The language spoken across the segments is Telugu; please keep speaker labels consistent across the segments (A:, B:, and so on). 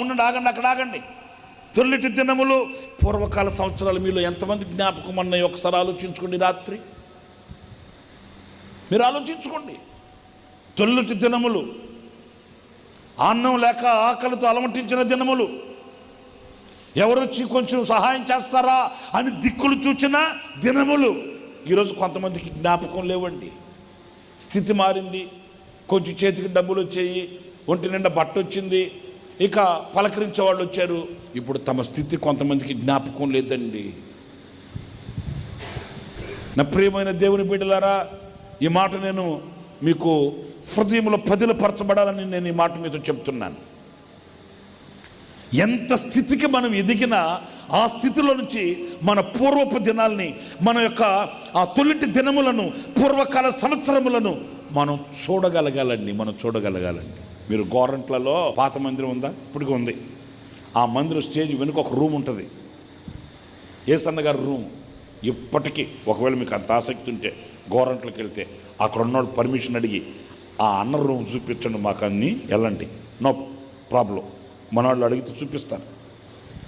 A: ఉండండి ఆగండి అక్కడ ఆగండి. తొలిటి దినములు పూర్వకాల సంవత్సరాలు మీలో ఎంతమంది జ్ఞాపకం అన్నాయి ఒకసారి ఆలోచించుకోండి రాత్రి. మీరు ఆలోచించుకోండి. తొలిటి దినములు అన్నం లేక ఆకలితో అలమటించిన దినములు. ఎవరొచ్చి కొంచెం సహాయం చేస్తారా అని దిక్కులు చూచిన దినములు. ఈరోజు కొంతమందికి జ్ఞాపకం లేవండి. స్థితి మారింది. కొంచెం చేతికి డబ్బులు వచ్చాయి. ఒంటి నిండా బట్ట వచ్చింది ఇక పలకరించే వాళ్ళు వచ్చారు. ఇప్పుడు తమ స్థితి కొంతమందికి జ్ఞాపకం లేదండి. నా ప్రియమైన దేవుని బిడ్డలారా ఈ మాట నేను మీకు హృదయంలో పదిలపరచబడాలని నేను ఈ మాట మీతో చెప్తున్నాను. ఎంత స్థితికి మనం ఎదిగినా ఆ స్థితిలో నుంచి మన పూర్వపు దినాల్ని మన యొక్క ఆ తొలిటి దినములను పూర్వకాల సంవత్సరములను మనం చూడగలగాలండి మనం చూడగలగాలండి. మీరు గోరంట్లలో పాత మందిరం ఉందా? ఇప్పటికీ ఉంది. ఆ మందిరం స్టేజ్ వెనుక ఒక రూమ్ ఉంటుంది. ఏసన్న గారి రూమ్. ఇప్పటికీ ఒకవేళ మీకు అంత ఆసక్తి ఉంటే గోరంట్లకి వెళ్తే అక్కడ ఉన్నవాళ్ళు పర్మిషన్ అడిగి ఆ అన్న రూమ్ చూపించండి మాకు అన్ని వెళ్ళండి. No problem. మన వాళ్ళు అడిగితే చూపిస్తారు.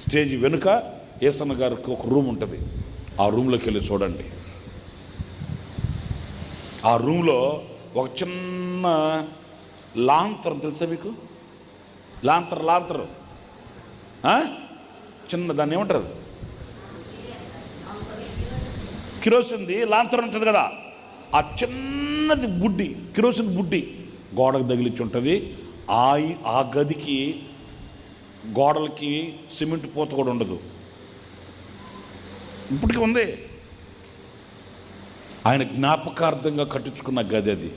A: స్టేజ్ వెనుక ఏసన్న గారికి ఒక రూమ్ ఉంటుంది. ఆ రూమ్లోకి వెళ్ళి చూడండి. ఆ రూమ్లో ఒక చిన్న లాంతరం తెలుసా మీకు? లాంతర్ లాంతరు. చిన్న దాన్ని ఏమంటారు? కిరోసిన్ది లాంతరం ఉంటుంది కదా. ఆ చిన్నది బుడ్డి కిరోసిన్ బుడ్డి గోడకు తగిలించి ఉంటుంది. ఆ ఆ గదికి గోడలకి సిమెంట్ పూత కూడా ఉండదు. ఇప్పటికీ ఉంది. ఆయన జ్ఞాపకార్థంగా కట్టించుకున్న గది అది.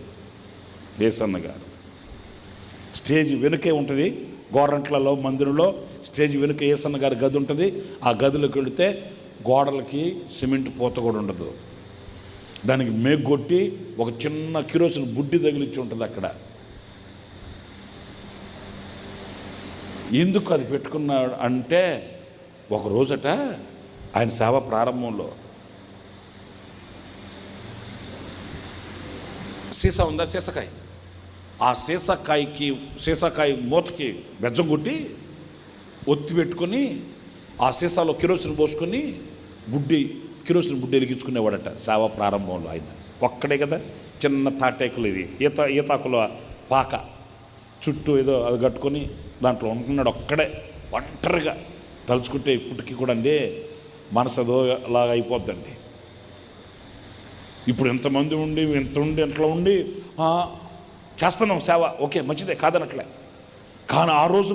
A: దేశన్న గారు. స్టేజ్ వెనుకే ఉంటుంది. గోరంట్లలో మందిరంలో స్టేజ్ వెనుక ఏసన్న గారి గది ఉంటుంది. ఆ గదిలోకి వెళితే గోడలకి సిమెంట్ పూత కూడా ఉండదు. దానికి మేగొట్టి ఒక చిన్న కిరోసిన్ బుడ్డి తగిలిచ్చి ఉంటుంది అక్కడ. ఎందుకు అది పెట్టుకున్నాడు అంటే ఒక రోజట ఆయన సేవ ప్రారంభంలో సీసా ఉందా? సీసకాయ. ఆ సీసకాయకి సీసకాయ మూతకి బెజ్జం కొట్టి ఒత్తి పెట్టుకొని ఆ సీసాలో కిరోసిన్ పోసుకొని బుడ్డి కిరోసిన్ బుడ్డి వెలిగించుకునేవాడట సేవ ప్రారంభంలో ఆయన. ఒక్కడే కదా చిన్న తాటేకులు ఇది ఈత ఈతాకుల పాక. చుట్టూ ఏదో అది కట్టుకొని దాంట్లో ఉంటున్నాడు ఒక్కడే. ఒంటరిగా తలుచుకుంటే ఇప్పటికీ కూడా అండి మనసు అదో లాగా అయిపోద్దండి. ఇప్పుడు ఎంతమంది ఉండి ఇంత ఉండి ఇంట్లో ఉండి చేస్తున్నాం సేవ. ఓకే మంచిదే కాదనట్లే. కానీ ఆ రోజు